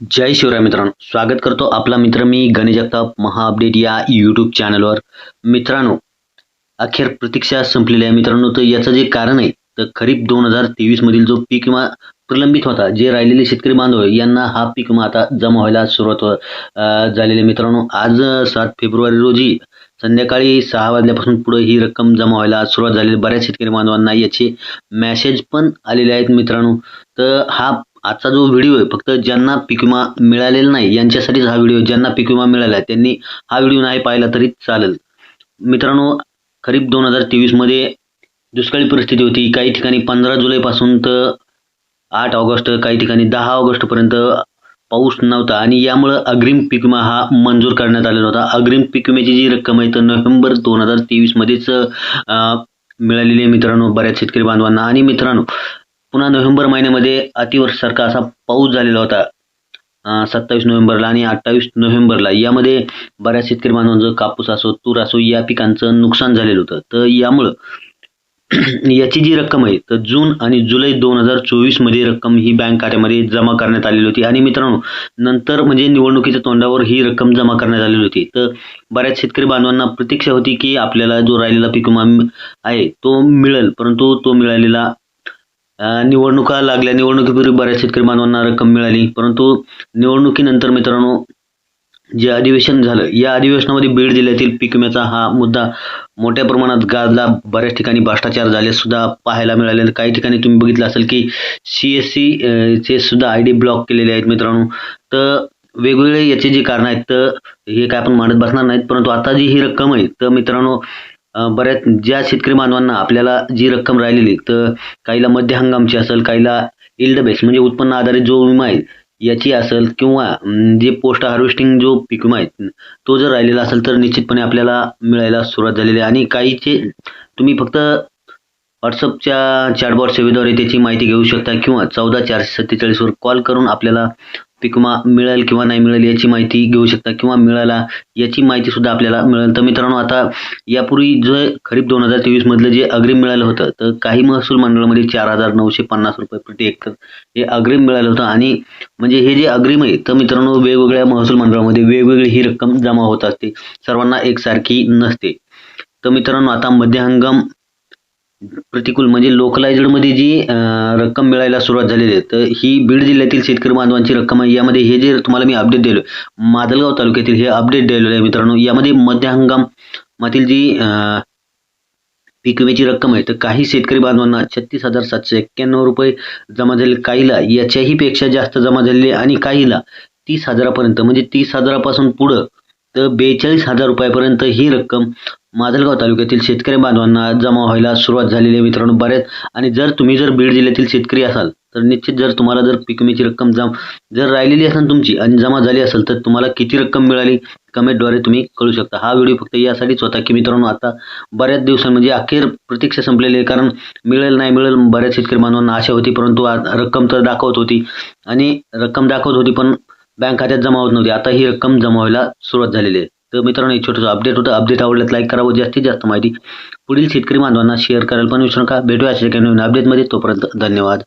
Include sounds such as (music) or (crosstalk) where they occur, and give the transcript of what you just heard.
जय शिवराय मित्रांनो. स्वागत करतो आपला मित्र मी गणेश जगताप महा अपडेट या यूट्यूब चॅनलवर मित्रांनो अखेर प्रतीक्षा संपलेली आहे मित्रांनो. तर याचं जे कारण आहे तर खरीप दोन हजार तेवीस मधील जो पीक विमा प्रलंबित होता जे राहिलेले शेतकरी बांधव यांना हा पीक विमा आता जमा व्हायला सुरुवात हो- झालेली मित्रांनो. आज सात फेब्रुवारी रोजी संध्याकाळी सहा वाजल्यापासून पुढे ही रक्कम जमा व्हायला सुरुवात झालेली बऱ्याच शेतकरी बांधवांना याचे मॅसेज पण आलेले आहेत मित्रांनो. तर हा आजचा जो व्हिडिओ आहे फक्त ज्यांना पीक विमा मिळालेला नाही यांच्यासाठीच हा व्हिडिओ ज्यांना पीक विमा मिळाला आहे त्यांनी हा व्हिडिओ नाही पाहिला तरी चालेल. मित्रांनो खरीप दोन हजार तेवीसमध्ये दुष्काळी परिस्थिती होती. काही ठिकाणी पंधरा जुलैपासून तर आठ ऑगस्ट काही ठिकाणी दहा ऑगस्टपर्यंत पाऊस नव्हता आणि यामुळं अग्रिम पीक विमा हा मंजूर करण्यात आलेला होता. अग्रिम पीक विम्याची जी रक्कम आहे तर नोव्हेंबर दोन हजार तेवीसमध्येच मिळालेली आहे मित्रांनो बऱ्याच शेतकरी बांधवांना. आणि मित्रांनो पुन्हा नोव्हेंबर महिन्यामध्ये अतिवर्षासारखा असा पाऊस झालेला होता. सत्तावीस नोव्हेंबरला आणि अठ्ठावीस नोव्हेंबरला. यामध्ये बऱ्याच शेतकरी बांधवांचं कापूस असो तूर असो या पिकांचं नुकसान झालेलं होतं. तर यामुळं (clears throat) याची जी रक्कम आहे तर जून आणि जुलै दोन हजार चोवीसमध्ये रक्कम ही बँक खात्यामध्ये जमा करण्यात आलेली होती. आणि मित्रांनो नंतर म्हणजे निवडणुकीच्या तोंडावर ही रक्कम जमा करण्यात आलेली होती. तर बऱ्याच शेतकरी बांधवांना प्रतीक्षा होती की आपल्याला जो राहिलेला पीक विमा आहे तो मिळेल. परंतु तो मिळालेला निवडणुका लागल्या. निवडणुकीपूर्वी बऱ्याच शेतकरी बांधवांना रक्कम मिळाली. परंतु निवडणुकीनंतर मित्रांनो जे अधिवेशन झालं या अधिवेशनामध्ये बीड जिल्ह्यातील पीक विम्याचा हा मुद्दा मोठ्या प्रमाणात गाजला. बऱ्याच ठिकाणी भ्रष्टाचार झाले सुद्धा पाहायला मिळाले. काही ठिकाणी तुम्ही बघितलं असेल की सी एस सी चे सुद्धा आय डी ब्लॉक केलेले आहेत मित्रांनो. तर वेगवेगळे याचे जे कारण आहेत तर हे काय आपण मांडत बसणार नाहीत. परंतु आता जी ही रक्कम आहे तर मित्रांनो बऱ्याच ज्या शेतकरी बांधवांना आपल्याला जी रक्कम राहिलेली तर काहीला मध्य हंगामची असेल काहीला इल्ड बेस म्हणजे उत्पन्न आधारित जो विमा आहे याची असेल किंवा जे पोस्ट हार्वेस्टिंग जो पीक विमा आहे तो जर राहिलेला असेल तर निश्चितपणे आपल्याला मिळायला सुरुवात झालेली आहे. आणि काहीचे तुम्ही फक्त व्हॉट्सअपच्या चॅटबॉट सेवेद्वारे त्याची माहिती घेऊ शकता किंवा चौदा चारशे सत्तेचाळीसवर कॉल करून आपल्याला पीक विमा मिळेल किंवा नाही मिळेल याची माहिती घेऊ शकता किंवा मिळाला याची माहिती सुद्धा आपल्याला मिळेल. तर मित्रांनो आता यापूर्वी जे खरीप दोन हजार तेवीस मधलं जे अग्रिम मिळालं होतं तर काही महसूल मंडळामध्ये चार हजार नऊशे पन्नास रुपये प्रति एकर हे अग्रिम मिळालं होतं. आणि म्हणजे हे जे अग्रिम आहे तर मित्रांनो वेगवेगळ्या महसूल मंडळामध्ये वेगवेगळी ही रक्कम जमा होत असते. सर्वांना एकसारखी नसते. तर मित्रांनो आता मध्य हंगाम प्रतिकूल म्हणजे लोकलायझडमध्ये जी रक्कम मिळायला सुरुवात झालेली आहे तर ही बीड जिल्ह्यातील शेतकरी बांधवांची रक्कम आहे. यामध्ये हे जे तुम्हाला मी अपडेट दिलो मादलगाव तालुक्यातील हे अपडेट दिलेलं आहे मित्रांनो. यामध्ये मध्य हंगामातील जी पीक विम्याची रक्कम आहे तर काही शेतकरी बांधवांना छत्तीस हजार सातशे एक्क्याण्णव रुपये जमा झाले. काहीला याच्याही पेक्षा जास्त जमा झालेले आणि काहीला तीस हजारापर्यंत म्हणजे तीस हजारापासून पुढं तर बेचाळीस हजार रुपयापर्यंत ही रक्कम माजलगाव तालुक्यातील शेतकरी बांधवांना जमा व्हायला सुरुवात झालेली आहे मित्रांनो बऱ्याच. आणि जर तुम्ही जर बीड जिल्ह्यातील शेतकरी असाल तर निश्चित जर तुम्हाला जर पीक विम्याची रक्कम जम जर राहिलेली असेल तुमची आणि जमा झाली असेल तर तुम्हाला किती रक्कम मिळाली कमेंटद्वारे तुम्ही कळू शकता. हा व्हिडिओ फक्त यासाठीच होता की मित्रांनो आता बऱ्याच दिवसां म्हणजे अखेर प्रतीक्षा संपलेली आहे कारण मिळेल नाही मिळेल बऱ्याच शेतकरी बांधवांना आशा होती परंतु आज रक्कम तर दाखवत होती. आणि रक्कम दाखवत होती पण बँक खात्यात जमा होत नव्हती. आता ही रक्कम जमा व्हायला सुरुवात झालेली आहे. तर मित्रांनो एक छोटंसं अपडेट होतं. अपडेट आवडल्यास लाईक करावं जास्तीत जास्त माहिती पुढील शेतकरी बांधवांना शेअर करायला पण विसरू नका. भेटूया अशा काही नवीन अपडेटमध्ये तोपर्यंत धन्यवाद.